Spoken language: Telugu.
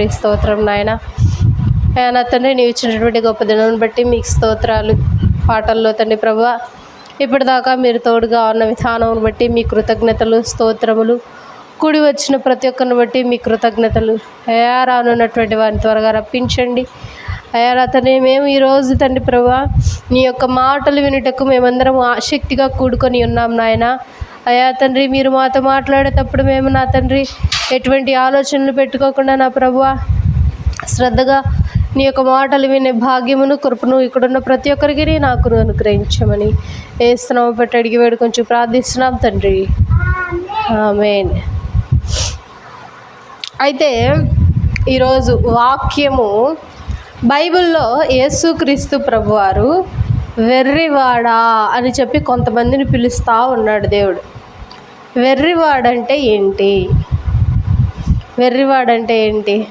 తండ్రి స్తోత్రం నాయన. నా తండ్రి నీవు ఇచ్చినటువంటి గొప్ప దినాన్ని బట్టి మీకు స్తోత్రాలు పాటల్లో తండ్రి ప్రభు. ఇప్పటిదాకా మీరు తోడుగా ఉన్న విధానం బట్టి మీ కృతజ్ఞతలు స్తోత్రములు కూడి వచ్చిన ప్రతి ఒక్కరిని బట్టి మీ కృతజ్ఞతలు. అయా రానున్నటువంటి వారిని త్వరగా రప్పించండి. అయా అతనే మేము ఈరోజు తండ్రి ప్రభా నీ యొక్క మాటలు వినుటకు మేమందరం ఆసక్తిగా కూడుకొని ఉన్నాం నాయన. అయా తండ్రి మీరు మాతో మాట్లాడేటప్పుడు మేము నా తండ్రి ఎటువంటి ఆలోచనలు పెట్టుకోకుండా నా ప్రభువా శ్రద్ధగా నీ యొక్క మాటలు వినే భాగ్యమును కృపను ఇక్కడున్న ప్రతి ఒక్కరికి నాకు అనుగ్రహించమని వేస్తున్నాము పెట్టి అడిగి వేడు కొంచెం ప్రార్థిస్తున్నాం తండ్రి. ఆమెన్. అయితే ఈరోజు వాక్యము బైబిల్లో యేసుక్రీస్తు ప్రభువారు వెర్రివాడా అని చెప్పి కొంతమందిని పిలుస్తూ ఉన్నాడు దేవుడు. వెర్రివాడంటే ఏంటి? వెర్రివాడంటే ఏంటి?